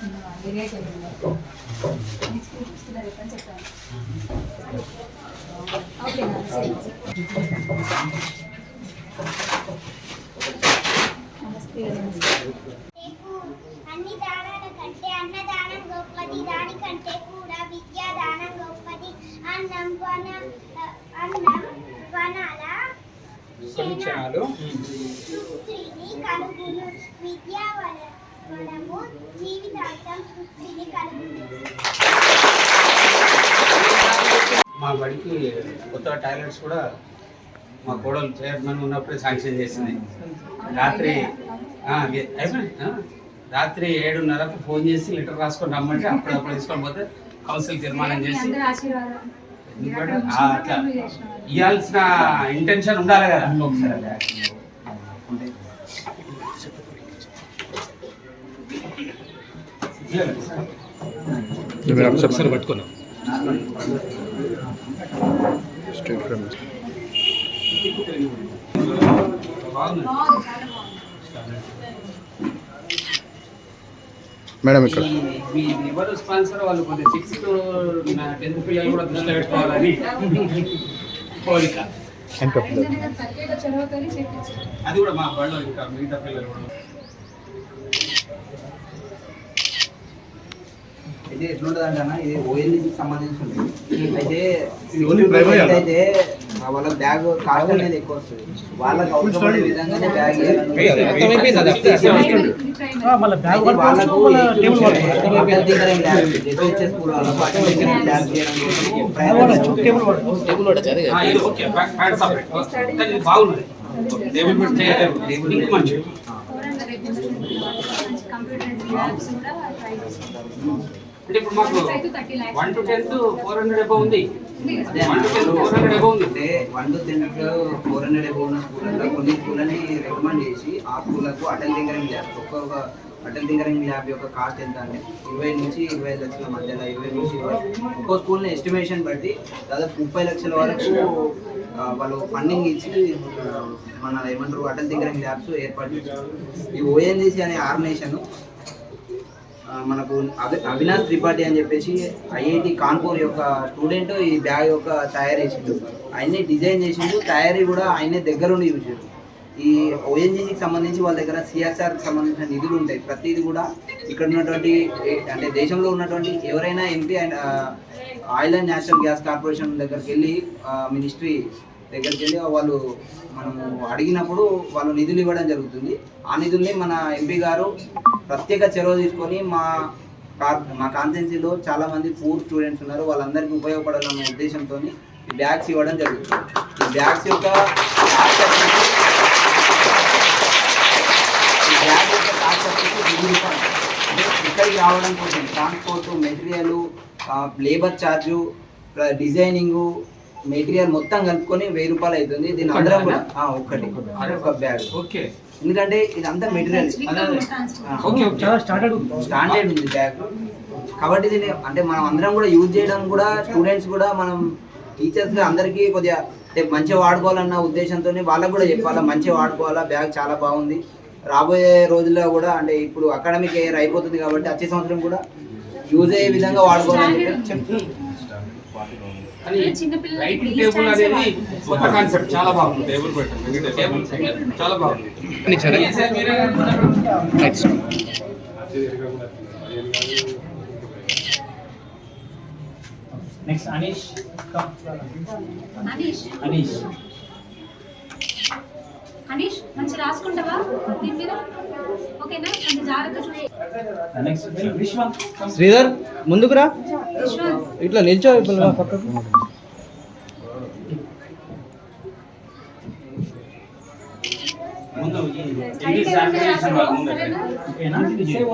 అన్ని కంటే అన్నదానం గొప్పది దానికంటే కూడా విద్యాదానం గొప్పది అన్నం వన వనాల క్షణాలు విద్యా వన జీవితాంతం మా బడికి కొత్త టాయిలెట్స్ కూడా మా కోడలు చైర్మన్ ఉన్నప్పుడే శాంక్షన్ చేసింది. రాత్రి. రాత్రి ఏడున్నరకు ఫోన్ చేసి లెటర్ రాసుకొని రమ్మంటే అప్పుడప్పుడు తీసుకొని పోతే కౌన్సిల్ తీర్మానం చేసి అట్లా ఇవ్వాల్సిన ఇంటెన్షన్ ఉండాలి కదా. ఒకసారి ఒకసారి పట్టుకున్నాం మేడం ఇక్కడ. మీ మీ ఎవరు స్పాన్సర్ వాళ్ళు కొద్దిగా సిక్స్త్ టెన్త్ పిల్లలు కూడా దృష్టిలో పెట్టుకోవాలని. కోరిక అది కూడా మా బడిలో ఇంకా మిగతా పిల్లలు కూడా. అయితే ఎట్లుంటది అంటే అన్న ఇది ఓఎల్జీకి సంబంధించి ఉంటుంది అయితే అయితే వాళ్ళ బ్యాగ్ కాస్ట్ అనేది ఎక్కువ వస్తుంది వాళ్ళకి అవసరపడే విధంగానే బ్యాగ్ టేబుల్ అంటే ఇప్పుడు మాకు one two tenth four hundred above ఉంది. One two tenth four hundred above ఉంది. అంటే one two tenth four hundred above ఉన్న స్కూళ్ళలో కొన్ని స్కూళ్ళని రికమెండ్ చేసి ఆ స్కూళ్ళకు అటల్ టింకరింగ్ ల్యాబ్ ఒక్కొక్క అటల్ టింకరింగ్ ల్యాబ్ యొక్క కాస్ట్ ఎంత అంటే ఇరవై నుంచి ఇరవై లక్షల మధ్యలో ఇరవై నుంచి ఇరవై ఒక్కో స్కూల్ని ఎస్టిమేషన్ బట్టి దాదాపు ముప్పై లక్షల వరకు వాళ్ళు ఫండింగ్ ఇచ్చి మన ఏమంటారు అటల్ టింకరింగ్ ల్యాబ్స్ ఏర్పాటు చేశారు ఈ ఓఎన్జీసీ అనే ఆర్గనైజేషన్ మనకు అవి- అవినాష్ త్రిపాఠి అని చెప్పేసి ఐఐటి కాన్పూర్ యొక్క స్టూడెంట్ ఈ బ్యాగ్ యొక్క తయారు చేసిండు. ఆయనే డిజైన్ చేసిండు తయారీ కూడా ఆయనే దగ్గరుండి చూసాడు. ఈ ఓఎన్జీకి సంబంధించి వాళ్ళ దగ్గర సిఎస్ఆర్కి సంబంధించిన నిధులు ఉంటాయి. ప్రతిదీ కూడా ఇక్కడ ఉన్నటువంటి అంటే దేశంలో ఉన్నటువంటి ఎవరైనా MP and oil and natural gas corporation దగ్గరికి వెళ్ళి మినిస్ట్రీ దగ్గరికి వెళ్ళి వాళ్ళు మనము అడిగినప్పుడు వాళ్ళు నిధులు ఇవ్వడం జరుగుతుంది. ఆ నిధుల్ని మన ఎంపీ గారు ప్రత్యేక చొరవ తీసుకొని మా మా కాన్స్టెన్సీలో చాలామంది పూర్ స్టూడెంట్స్ ఉన్నారు. వాళ్ళందరికీ ఉపయోగపడాలన్న ఉద్దేశంతో ఈ బ్యాగ్స్ ఇవ్వడం జరుగుతుంది. ఈ బ్యాగ్స్ యొక్క ఈ బ్యాగ్ యొక్క ఇక్కడికి రావడం కోసం transport material labour charge designing material మొత్తం కలుపుకొని వెయ్యి రూపాయలు అవుతుంది. దీని అందరం కూడా ఆ, ఒక్కటి. ఒక బ్యాగ్. ఓకే. ఎందుకంటే ఇదంతా మెటీరియల్. Okay okay. చాలా స్టాండర్డ్ స్టాండర్డ్ ఉంది బ్యాగ్. కాబట్టి దీన్ని అంటే మనం అందరం కూడా యూజ్ చేయడం కూడా స్టూడెంట్స్ కూడా మనం టీచర్స్ అందరికీ కొద్దిగా అంటే మంచిగా వాడుకోవాలన్న ఉద్దేశంతో వాళ్ళకు కూడా చెప్పాలా మంచిగా వాడుకోవాలా బ్యాగ్ చాలా బాగుంది. రాబోయే రోజుల్లో కూడా అంటే ఇప్పుడు అకాడమిక్ ఇయర్ అయిపోతుంది కాబట్టి వచ్చే సంవత్సరం కూడా యూజ్ అయ్యే విధంగా వాడుకోవాలని చెప్పి కానీ రైటింగ్ టేబుల్ అనేది కొత్త కాన్సెప్ట్ చాలా బాగుంది. టేబుల్ పెట్టండి. టేబుల్ చాలా బాగుంది? నెక్స్ట్ అనీష్ అనీష్ అనీష్ మంచి రాసుకుంటావా? దీని మీద? ఓకేనా? కొంచెం జాగ్రత్త శ్రీధర్ ముందుకురా ఇట్లా నిల్చో ఇప్పుడు పక్కకు ముందు ఈ ఇంటి శానిటైజేషన్ వాళ్ళు ముందు సరేనా? ఓకేనా మీరు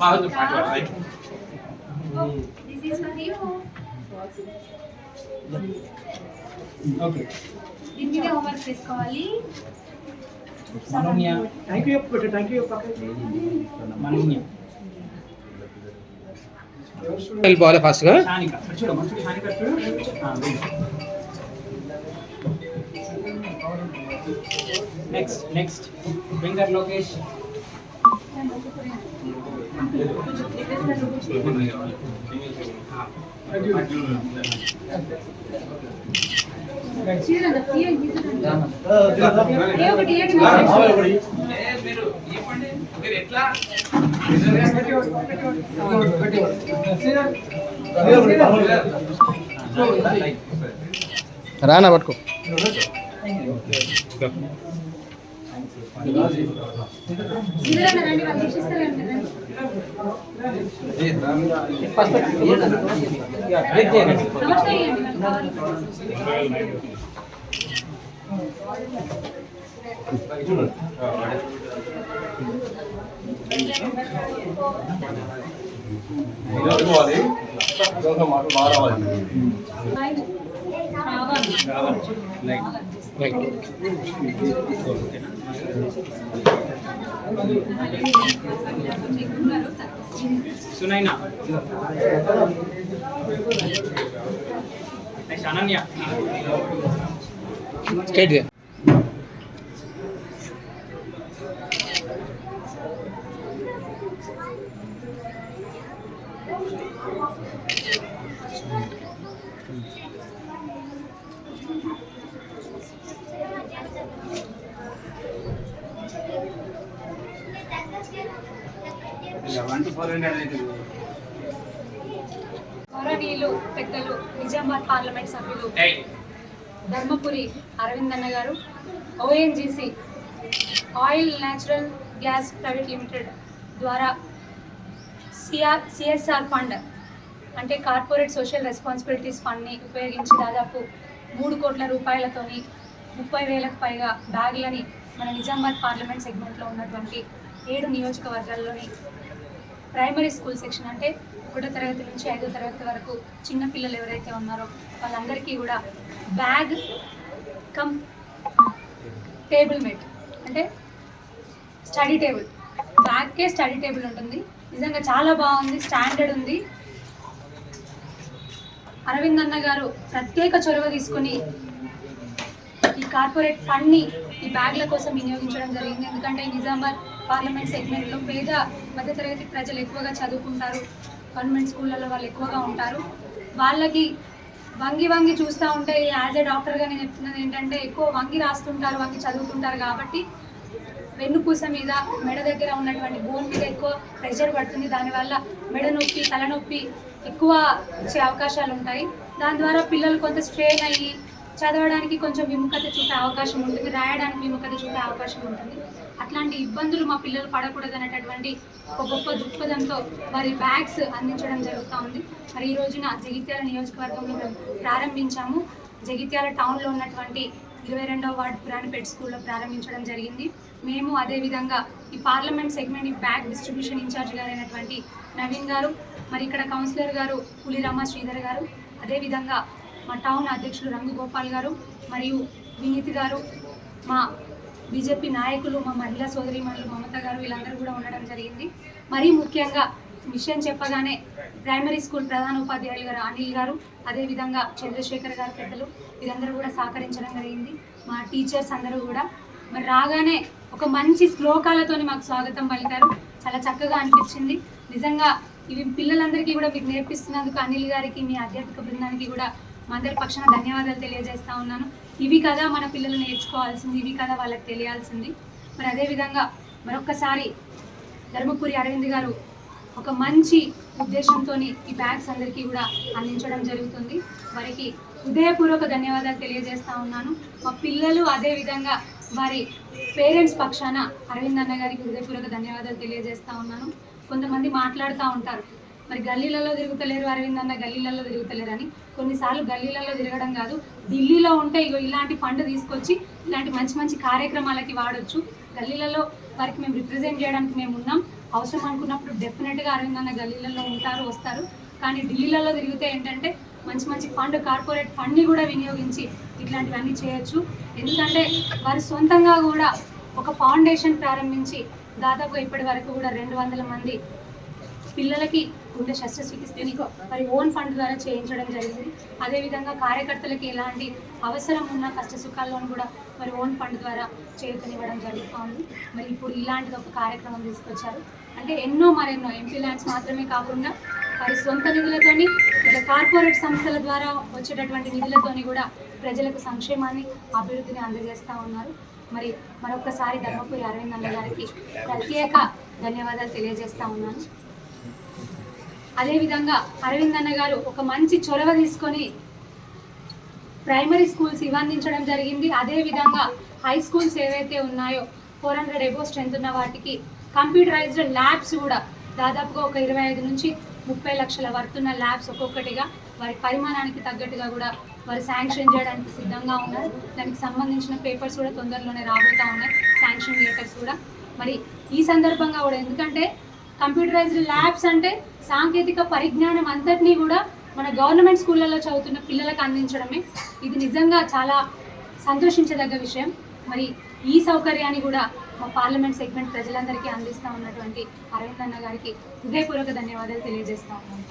బాగుంది పాట right This is for you. Okay దీని మీద హోంవర్క్ చేసుకోవాలి మనోన్య థ్యాంక్ యూ పెట్టు థ్యాంక్ యూ మనోన్య వెళ్ళిపోవాలి ఫాస్ట్గా నెక్స్ట్ నెక్స్ట్ ఫింగర్ లోకేష్ మీరు. మీరు ఎట్లా? రానా పట్టుకో. చీరలు రండి వాళ్ళు రావాలి. సునైనా నెక్స్ట్ అనన్య స్ట్రైట్ పెద్దలు నిజామాబాద్ పార్లమెంట్ సభ్యులు ధర్మపురి అరవింద్ అన్న గారు ONGC oil natural gas private limited ద్వారా సిఆర్ సిఎస్ఆర్ ఫండ్ అంటే కార్పొరేట్ సోషల్ రెస్పాన్సిబిలిటీస్ ఫండ్ని ఉపయోగించి దాదాపు మూడు కోట్ల రూపాయలతోని ముప్పై వేలకు పైగా బ్యాగులని మన నిజామాబాద్ పార్లమెంట్ సెగ్మెంట్లో ఉన్నటువంటి ఏడు నియోజకవర్గాల్లోని ప్రైమరీ స్కూల్ సెక్షన్ అంటే ఒకటో తరగతి నుంచి ఐదో తరగతి వరకు చిన్న పిల్లలు ఎవరైతే ఉన్నారో వాళ్ళందరికీ కూడా బ్యాగ్ కమ్ టేబుల్ మెట్ అంటే స్టడీ టేబుల్. బ్యాగ్కే స్టడీ టేబుల్ ఉంటుంది. నిజంగా చాలా బాగుంది స్టాండర్డ్ ఉంది. అరవింద్ అన్న గారు ప్రత్యేక చొరవ తీసుకొని ఈ కార్పొరేట్ ఫండ్ని ఈ బ్యాగ్ల కోసం వినియోగించడం జరిగింది. ఎందుకంటే ఈ నిజామాబాద్ పార్లమెంట్ సెగ్మెంట్లో పేద మధ్యతరగతి ప్రజలు ఎక్కువగా చదువుకుంటారు. గవర్నమెంట్ స్కూళ్ళలో వాళ్ళు ఎక్కువగా ఉంటారు. వాళ్ళకి వంగి వంగి చూస్తూ ఉంటే యాజ్ ఏ డాక్టర్గా నేను చెప్తున్నది ఏంటంటే ఎక్కువ వంగి రాస్తుంటారు వంగి చదువుతుంటారు కాబట్టి వెన్నుపూస మీద మెడ దగ్గర ఉన్నటువంటి బోన్ మీద ఎక్కువ ప్రెషర్ పడుతుంది. దానివల్ల మెడ నొప్పి తలనొప్పి ఎక్కువ వచ్చే అవకాశాలు ఉంటాయి దాని ద్వారా పిల్లలు కొంత స్ట్రెయిన్ అయ్యి చదవడానికి కొంచెం విముఖత చూపే అవకాశం ఉంటుంది రాయడానికి విముఖత చూపే అవకాశం ఉంటుంది. అట్లాంటి ఇబ్బందులు మా పిల్లలు పడకూడదు అనేటటువంటి ఒక గొప్ప దృక్పథంతో వారి బ్యాగ్స్ అందించడం జరుగుతూ ఉంది. మరి ఈ రోజున జగిత్యాల నియోజకవర్గంలో మేము ప్రారంభించాము. జగిత్యాల టౌన్లో ఉన్నటువంటి ఇరవై రెండవ వార్డు పురాణపేట స్కూల్లో ప్రారంభించడం జరిగింది. మేము అదేవిధంగా ఈ పార్లమెంట్ సెగ్మెంట్ ఈ బ్యాగ్ డిస్ట్రిబ్యూషన్ ఇన్ఛార్జ్ గారైనటువంటి నవీన్ గారు మరి ఇక్కడ కౌన్సిలర్ గారు పులిరమ్మ శ్రీధర్ గారు అదేవిధంగా మా టౌన్ అధ్యక్షులు రంగు గోపాల్ గారు మరియు వినీత్ గారు మా బీజేపీ నాయకులు మా మహిళా సోదరిమణులు మమత గారు వీళ్ళందరూ కూడా ఉండడం జరిగింది. మరీ ముఖ్యంగా విషయం చెప్పగానే ప్రైమరీ స్కూల్ ప్రధాన ఉపాధ్యాయులు గారు అనిల్ గారు అదేవిధంగా చంద్రశేఖర్ గారు పెద్దలు వీరందరూ కూడా సహకరించడం జరిగింది. మా టీచర్స్ అందరూ కూడా. మరి రాగానే ఒక మంచి శ్లోకాలతోని మాకు స్వాగతం పలికారు. చాలా చక్కగా అనిపించింది. నిజంగా ఇవి పిల్లలందరికీ కూడా మీకు నేర్పిస్తున్నందుకు అనిల్ గారికి మీ అధ్యాపక బృందానికి కూడా అందరి పక్షాన ధన్యవాదాలు తెలియజేస్తా ఉన్నాను. ఇవి కదా మన పిల్లలు నేర్చుకోవాల్సింది ఇవి కదా వాళ్ళకి తెలియాల్సింది. మరి అదేవిధంగా మరొక్కసారి ధర్మపురి అరవింద్ గారు ఒక మంచి ఉద్దేశంతో ఈ బ్యాగ్స్ అందరికీ కూడా అందించడం జరుగుతుంది. వారికి హృదయపూర్వక ధన్యవాదాలు తెలియజేస్తా ఉన్నాను. మా పిల్లలు అదే విధంగా వారి పేరెంట్స్ పక్షాన అరవింద్ అన్న గారికి హృదయపూర్వక ధన్యవాదాలు తెలియజేస్తా ఉన్నాను. కొంతమంది మాట్లాడుతూ ఉంటారు. మరి గల్లీలలో తిరుగుతలేరు అరవింద్ అన్న గల్లీలలో తిరుగుతలేరు అని కొన్నిసార్లు గల్లీలలో తిరగడం కాదు ఢిల్లీలో ఉంటే ఇగో ఇలాంటి ఫండ్ తీసుకొచ్చి ఇలాంటి మంచి మంచి కార్యక్రమాలకి వాడొచ్చు. గల్లీలలో వారికి మేము రిప్రజెంట్ చేయడానికి మేము ఉన్నాం. అవసరం అనుకున్నప్పుడు డెఫినెట్గా అరవింద్ అన్న గల్లీలలో ఉంటారు వస్తారు. కానీ ఢిల్లీలలో తిరిగితే ఏంటంటే మంచి మంచి ఫండ్ కార్పొరేట్ ఫండ్ని కూడా వినియోగించి ఇట్లాంటివన్నీ చేయొచ్చు. ఎందుకంటే వారి సొంతంగా కూడా ఒక ఫౌండేషన్ ప్రారంభించి దాదాపు ఇప్పటి వరకు కూడా రెండు వందల మంది పిల్లలకి గుండె శస్త్రచికిత్సని మరి ఓన్ ఫండ్ ద్వారా చేయించడం జరిగింది. అదేవిధంగా కార్యకర్తలకు ఎలాంటి అవసరం ఉన్న కష్ట సుఖాల్లోనూ కూడా మరి ఓన్ ఫండ్ ద్వారా చేయూతనివ్వడం జరుగుతుంది. మరి ఇప్పుడు ఇలాంటిది ఒక కార్యక్రమం తీసుకొచ్చారు. అంటే ఎన్నో మరెన్నో ఎంపీ ల్యాండ్స్ మాత్రమే కాకుండా మరి సొంత నిధులతోని ఇట్లా కార్పొరేట్ సంస్థల ద్వారా వచ్చేటటువంటి నిధులతోని కూడా ప్రజలకు సంక్షేమాన్ని అభివృద్ధిని అందజేస్తూ ఉన్నారు. మరి మరొకసారి ధర్మపురి అరవింద్ అన్న గారికి ప్రత్యేక ధన్యవాదాలు తెలియజేస్తా ఉన్నాను. అదేవిధంగా అరవింద్ అన్న గారు ఒక మంచి చొరవ తీసుకొని ప్రైమరీ స్కూల్స్ ఇవ్వందించడం జరిగింది. అదేవిధంగా హై స్కూల్స్ ఏవైతే ఉన్నాయో ఫోర్ హండ్రెడ్ ఎబో స్ట్రెంత్ ఉన్న వాటికి కంప్యూటరైజ్డ్ ల్యాబ్స్ కూడా దాదాపుగా ఒక ఇరవై ఐదు నుంచి ముప్పై లక్షల వర్తున్న ల్యాబ్స్ ఒక్కొక్కటిగా వారి పరిమాణానికి తగ్గట్టుగా కూడా వారు శాంక్షన్ చేయడానికి సిద్ధంగా ఉన్నారు. దానికి సంబంధించిన పేపర్స్ కూడా తొందరలోనే రాబోతా ఉన్నాయి. శాంక్షన్ లెటర్స్ కూడా. మరి ఈ సందర్భంగా కూడా ఎందుకంటే కంప్యూటరైజ్డ్ ల్యాబ్స్ అంటే సాంకేతిక పరిజ్ఞానం అంతటినీ కూడా మన గవర్నమెంట్ స్కూళ్ళలో చదువుతున్న పిల్లలకు అందించడమే. ఇది నిజంగా చాలా సంతోషించదగ్గ విషయం. మరి ఈ సౌకర్యాన్ని కూడా మా పార్లమెంట్ సెగ్మెంట్ ప్రజలందరికీ అందిస్తా ఉన్నటువంటి అరవింద్ అన్న గారికి హృదయపూర్వక ధన్యవాదాలు తెలియజేస్తా ఉన్నాను.